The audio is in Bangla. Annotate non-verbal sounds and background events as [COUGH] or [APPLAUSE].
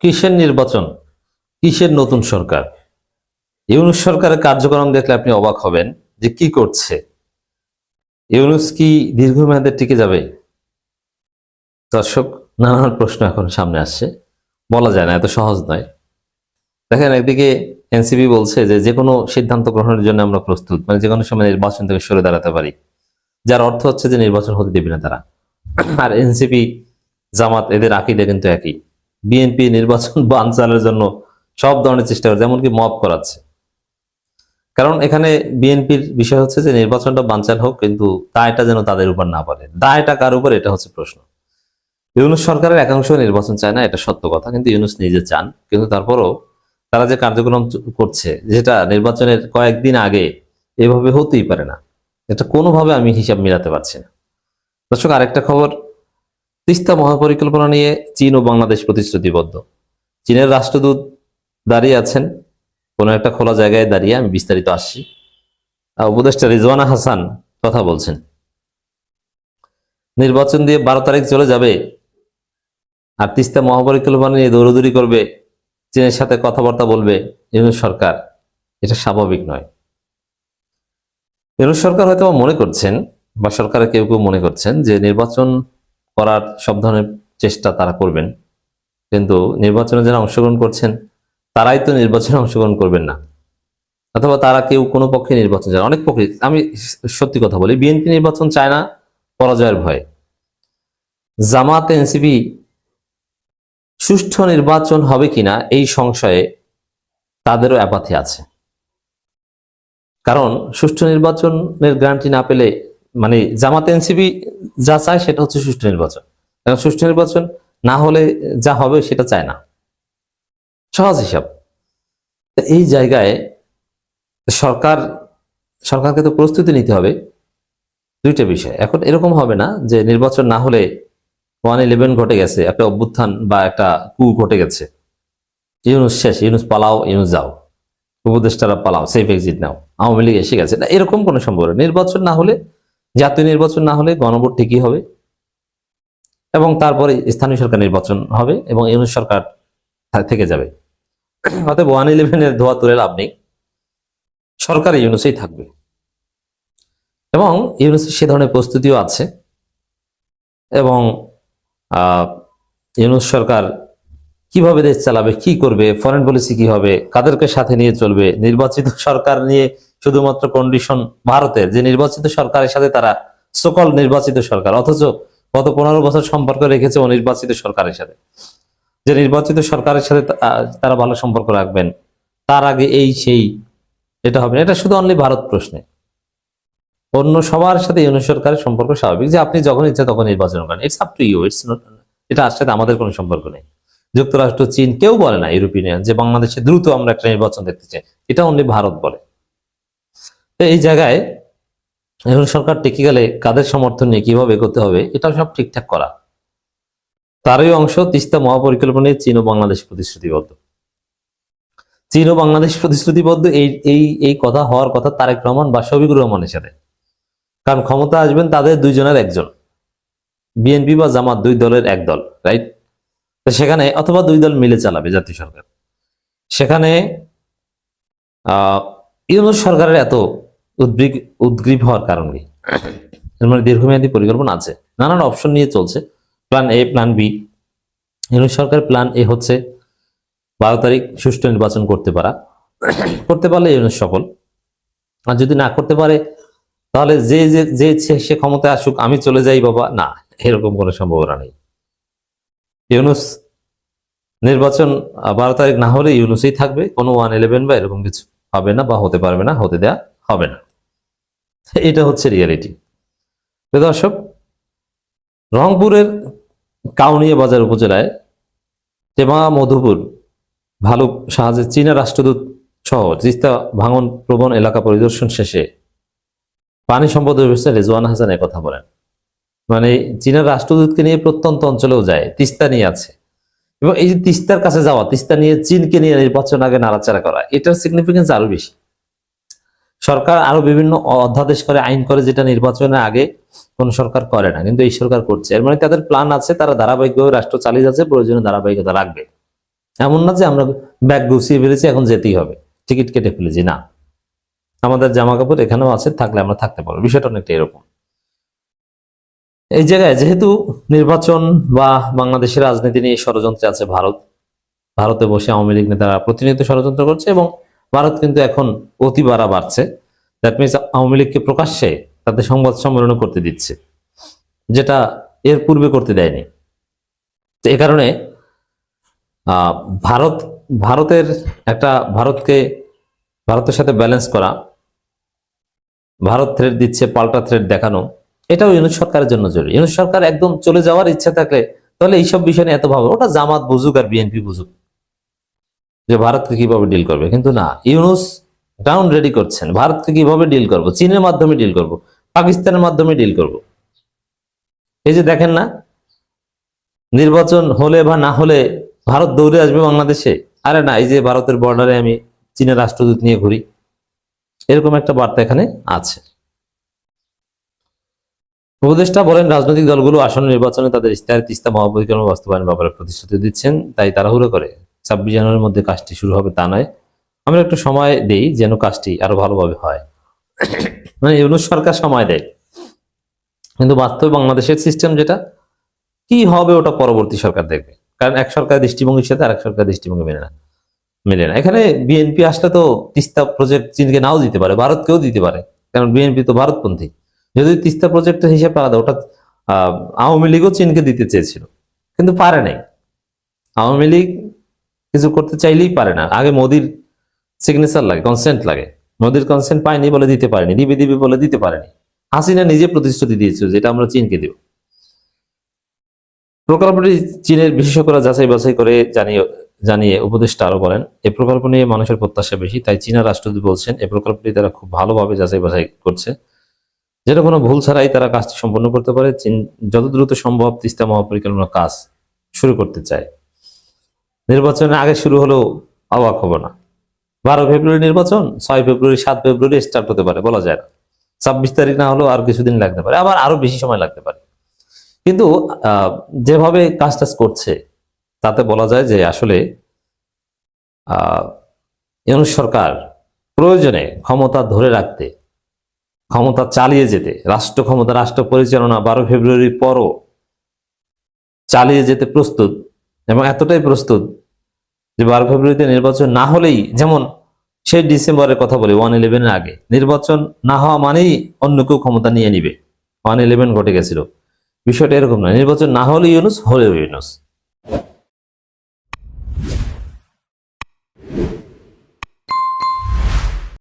কিসের নির্বাচন? কিসের নতুন সরকার? ইউনুস সরকারের কার্যক্রম দেখলে আপনি অবাক হবেন যে কি করছে। ইউনুস কি দীর্ঘমেয়াদে টিকে যাবে? দর্শক, নানান প্রশ্ন এখন সামনে আসছে। বলা যায় না, এত সহজ নয়। দেখেন, একদিকে এনসিপি বলছে যে যে কোনো সিদ্ধান্ত গ্রহণের জন্য আমরা প্রস্তুত মানে যে কোনো সময় নির্বাচন থেকে সরে দাঁড়াতে পারি। যার অর্থ হচ্ছে যে নির্বাচন হতে দেবে না তারা। আর এনসিপি জামাত এদের আকিদে কিন্তু একই। বিএনপি নির্বাচন [LAUGHS] বানচালের জন্য সব ধরনের চেষ্টা করে এমনকি মব করাচ্ছে। কারণ এখানে বিএনপির বিষয় হচ্ছে যে নির্বাচনটা বানচাল হোক, কিন্তু দায়টা যেন তাদের উপর না পড়ে। দায়টা কার উপর, এটা হচ্ছে প্রশ্ন। ইউনুস সরকারের একাংশ নির্বাচন চায় না, এটা সত্য কথা, কিন্তু ইউনুস নিজে চান। কিন্তু তারপরও তারা যে কার্যক্রম করছে, যেটা নির্বাচনের কয়েকদিন আগে এভাবে হতেই পারে না, এটা কোনোভাবে আমি হিসাব মিলাতে পারছি না। দর্শক, আরেকটা খবর তিস্তা মহাপরিকল্পনা নিয়ে চীন ও বাংলাদেশ প্রতিশ্রুতিবদ্ধ। চীনের রাষ্ট্রদূত দাঁড়িয়ে আছেন। কোনো একটা খোলা জায়গায় দাঁড়িয়ে আমি বিস্তারিত আসছি। উপদেষ্টা রিজওয়ানা হাসান কথা বলছেন। নির্বাচন দিয়ে বারো তারিখ চলে যাবে আর তিস্তা মহাপরিকল্পনা নিয়ে দৌড়দৌড়ি করবে, চীনের সাথে কথাবার্তা বলবে ইউনুস সরকার। এটা স্বাভাবিক নয়। ইউনুস সরকার হয়তো মনে করছেন বা সরকারের কেউ কেউ মনে করছেন যে নির্বাচন করার সব ধরনের চেষ্টা তারা করবেন। কিন্তু নির্বাচনে যারা অংশগ্রহণ করছেন, তারাই তো নির্বাচনে অংশগ্রহণ করবেন না। অথবা তারা কেউ কোনো পক্ষে নির্বাচন চায় অনেক পক্ষে, আমি সত্যি কথা বলি, বিএনপি নির্বাচন চায় না, পরাজয়ের ভয়ে। জামাত, এনসিপি সুষ্ঠু নির্বাচন হবে কিনা এই সংশয়ে তাদেরও অ্যাপাথি আছে। কারণ সুষ্ঠু নির্বাচনের গ্যারান্টি না পেলে মানে জামাত এনসিপি যা চায় সেটা হচ্ছে সুষ্ঠু নির্বাচন। কারণ সুষ্ঠু নির্বাচন না হলে যা হবে সেটা চায় না। সহজ হিসাব। এই জায়গায় সরকার, সরকারকে তো প্রস্তুতি নিতে হবে দুইটা বিষয়। এখন এরকম হবে না যে নির্বাচন না হলে ওয়ান ইলেভেন ঘটে গেছে, একটা অভ্যুত্থান বা একটা কু ঘটে গেছে। ইউনুস শেষ, ইউনুস পালাও, ইউনুস যাও। উপদেষ্টারা পালাও সেফ এক্সিট নাও, আওয়ামী লীগ এসে গেছে। না, এরকম কোনো সম্ভব নির্বাচন না হলে জাতীয় নির্বাচন না হলে গণভোট ঠিকই হবে এবং তারপরে স্থানীয় সরকার নির্বাচন হবে এবং ইউনুস সরকার থেকে যাবে। অতএব ওয়ান ইলেভেনের ধোয়া তুলে লাভ নেই। সরকার ইউনুসেই থাকবে। এবং ইউনুসের সে ধরনের প্রস্তুতিও আছে। এবং ইউনুস সরকার কীভাবে দেশ চালাবে, কি করবে ফরেন পলিসি কি হবে, কাদেরকে সাথে নিয়ে চলবে, নির্বাচিত সরকার নিয়ে শুধুমাত্র কন্ডিশন ভারতের যে নির্বাচিত সরকারের সাথে তারা সকল নির্বাচিত সরকার, অথচ গত পনেরো বছর সম্পর্ক রেখেছে অনির্বাচিত সরকারের সাথে। যে নির্বাচিত সরকারের সাথে তারা ভালো সম্পর্ক রাখবেন, তার আগে এই সেই, এটা হবে না। এটা শুধু অনলি ভারত প্রশ্নে। অন্য সবার সাথে ইউনিয়ন সরকারের সম্পর্ক স্বাভাবিক। যে আপনি যখন ইচ্ছা তখন নির্বাচন করেন। It's up to you it's এটা আর সাথে আমাদের কোনো সম্পর্ক নেই। যুক্তরাষ্ট্র, চীন, কেউ বলে না ইউরোপিয়ান যে বাংলাদেশে দ্রুত আমরা একটা নির্বাচন দেখতে চাই। এটা অনলি ভারত বলে। তো এই জায়গায় এখন সরকার টিকে গেলে কাদের সমর্থন নিয়ে কীভাবে এগোতে হবে এটা সব ঠিকঠাক করা। তারই অংশ তিস্তা মহাপরিকল্পনায় চীন ও বাংলাদেশ প্রতিশ্রুতিবদ্ধ। চীন ও বাংলাদেশ প্রতিশ্রুতিবদ্ধ এই এই এই কথা হওয়ার কথা তারেক রহমান বা শফিকুর রহমানের সাথে। কারণ ক্ষমতা আসবেন তাদের দুইজনের একজন। বিএনপি বা জামাত দুই দলের এক দল, রাইট? তো সেখানে অথবা দুই দল মিলে চালাবে জাতীয় সরকার। সেখানে, আহ, ইউনুস সরকারের এত উদ্বিগ, উদ্গ্রীব হওয়ার কারণ কি? মানে দীর্ঘমেয়াদী পরিকল্পনা আছে। নানান অপশন নিয়ে চলছে। প্ল্যান এ প্ল্যান বি সরকারের প্ল্যান এ হচ্ছে বারো তারিখ সুষ্ঠু নির্বাচন করতে পারা। করতে পারলে ইউনুস সফল। আর যদি না করতে পারে, তাহলে যে যে যে সে- ক্ষমতায় আসুক, আমি চলে যাই বাবা। না, এরকম কোনো সম্ভাবনা নেই। ইউনুস নির্বাচন বারো তারিখ না হলে ইউনুসই থাকবে। কোনো ওয়ান ইলেভেন বা এরকম কিছু হবে না বা হতে পারবে না, হতে দেয়া হবে না। [LAUGHS] এটা হচ্ছে রিয়ালিটি দর্শক, রংপুরের কাউনিয়া বাজার উপজেলায় টেমা মধুপুর, ভালুক সাহায্যে চীনা রাষ্ট্রদূত সহ তিস্তা ভাঙন প্রবণ এলাকা পরিদর্শন শেষে পানি সম্পদ ব্যবস্থা রেজওয়ান হাসান কথা বলেন। মানে চীনের রাষ্ট্রদূতকে নিয়ে প্রত্যন্ত অঞ্চলেও যায়, তিস্তা নিয়ে আছে। এবং এই যে তিস্তার কাছে যাওয়া, তিস্তা নিয়ে চীনকে নিয়ে নির্বাচন আগে নাড়াচাড়া করা, এটার সিগনিফিকেন্স আরও বেশি। সরকার আরও বিভিন্ন অধ্যাদেশ করে, আইন করে যেটা নির্বাচনের আগে কোন সরকার করে না, কিন্তু এই সরকার করছে। এর মানে তাদের প্ল্যান আছে, তারা ধারাবাহিকভাবে রাষ্ট্র চালিয়ে যাচ্ছে প্রয়োজনে ধারাবাহিকতা রাখবে। এমন না যে আমরা ব্যাগ গুছিয়ে ফেলেছি, এখন যেতেই হবে, টিকিট কেটে ফেলেছি, না। আমাদের জামা কাপড় এখানেও আছে, থাকলে আমরা থাকতে পারব, বিষয়টা অনেকটা এরকম। এই জায়গায় যেহেতু নির্বাচন বা বাংলাদেশের রাজনীতি নিয়ে ষড়যন্ত্রে আছে ভারত, ভারতে বসে আওয়ামী লীগ নেতারা প্রতিনিয়ত ষড়যন্ত্র করছে এবং ভারত কিন্তু এখন অতি বাড়া বাড়ছে। দ্যাট মিনস আওয়ামী লীগকে প্রকাশ্যে তাদের সংবাদ সম্মেলন করতে দিচ্ছে, যেটা এর পূর্বে করতে দেয়নি। তো এ কারণে ভারত, ভারতের একটা, ভারতকে, ভারতের সাথে ব্যালেন্স করা, ভারত থ্রেড দিচ্ছে, পাল্টা থ্রেড দেখানো, এটাও ইউনুস সরকারের জন্য জরুরি। ইউনুস সরকার একদম চলে যাওয়ার ইচ্ছা থাকলে তাহলে এইসব বিষয় নিয়ে এত ভাবে, ওটা জামাত বুঝুক আর বিএনপি বুঝুক। যে ভারতকে কীভাবে ডিল করবে। কিন্তু না, ইউনুস গ্রাউন্ড রেডি করছেন। ভারতকে কীভাবে ডিল করব? চীনের মাধ্যমে ডিল করব? পাকিস্তানের মাধ্যমে ডিল করব? এই যে দেখেন না, নির্বাচন হলে বা না হলে ভারত দৌড়ে আসবে বাংলাদেশে? আরে না, এই যে ভারতের বর্ডারে আমি চীনের রাষ্ট্রদূত নিয়ে ঘুরি। এরকম একটা বার্তা এখানে আছে। উপদেষ্টা বলেন, রাজনৈতিক দলগুলো আসন্ন নির্বাচনে তাদের ইস্তাহার তিস্তা মহাপরিকল্পনা বাস্তবায়ন ব্যাপারে প্রতিশ্রুতি দিচ্ছেন, তাই তাড়াহুড়ো করে। ছাব্বিশ জানুয়ারির মধ্যে কাজটি শুরু হবে তা নয়। আমরা একটু সময় দেই যেন কাজটি আরও ভালোভাবে হয়। মানে ইউনুস সরকার সময় দেয়। কিন্তু বাস্তবে বাংলাদেশের সিস্টেম যেটা, কি হবে ওটা পরবর্তী সরকার দেখবে। কারণ এক সরকারের দৃষ্টিভঙ্গির সাথে আরেক সরকারের দৃষ্টিভঙ্গি মেলে না। মেলে না। এখানে বিএনপি আসলে তো তিস্তা প্রজেক্ট চীনকে নাও দিতে পারে, ভারতকেও দিতে পারে। কারণ বিএনপি তো ভারতপন্থী। যদি তিস্তা প্রজেক্টের হিসেবে আলাদা ওটা আওয়ামী লীগও চীনকে দিতে চেয়েছিল। কিন্তু পারে নাই। আওয়ামী লীগ কিছু করতে চাইলেই পারে না। আগে মোদির সিগনেচার লাগে কনসেন্ট লাগে। মোদির কনসেন্ট পায়নি বলে দিতে পারেনি, দিবে দিবে বলে দিতে পারেনি। হাসিনা নিজে প্রতিশ্রুতি দিয়েছিল, যেটা আমরা চীনকে দেব। প্রকল্পটি চীনের বিশেষজ্ঞরা যাচাই বাছাই করে জানিয়ে জানিয়ে উপদেষ্টা আরও বলেন এই প্রকল্প নিয়ে মানুষের প্রত্যাশা বেশি, তাই চীনা রাষ্ট্রদূত বলছেন এই প্রকল্পটি তারা খুব ভালোভাবে যাচাই বাছাই করছে। যেটা কোনো ভুল ছাড়াই তারা কাজটি সম্পন্ন করতে পারে, চীন যত দ্রুত সম্ভব তিস্তা মহাপরিকল্পনা কাজ শুরু করতে চায়। নির্বাচনের আগে শুরু হলেও অবাক হব না। বারো ফেব্রুয়ারি নির্বাচন, ছয় ফেব্রুয়ারি, সাত ফেব্রুয়ারি স্টার্ট হতে পারে, বলা যায় না। ছাব্বিশ তারিখ না হলেও আর কিছুদিন লাগতে পারে, আবার আরও বেশি সময় লাগতে পারে। কিন্তু যেভাবে কাজ টাজ করছে, তাতে বলা যায় যে আসলে ইউনুস সরকার প্রয়োজনে ক্ষমতা ধরে রাখতে, ক্ষমতা চালিয়ে যেতে, রাষ্ট্র ক্ষমতা, রাষ্ট্র পরিচালনা বারো ফেব্রুয়ারির পরও চালিয়ে যেতে প্রস্তুত এবং এতটাই প্রস্তুত যে বারো ফেব্রুয়ারিতে নির্বাচন না হলেই যেমন সেই ডিসেম্বরের কথা বলি ওয়ান ইলেভেনের আগে। নির্বাচন না হওয়া মানেই অন্য কেউ ক্ষমতা নিয়ে নিবে। ওয়ান ইলেভেন ঘটে গেছিল। বিষয়টা এরকম নয়। নির্বাচন না হলে ইউনুস, হলেও ইউনুস।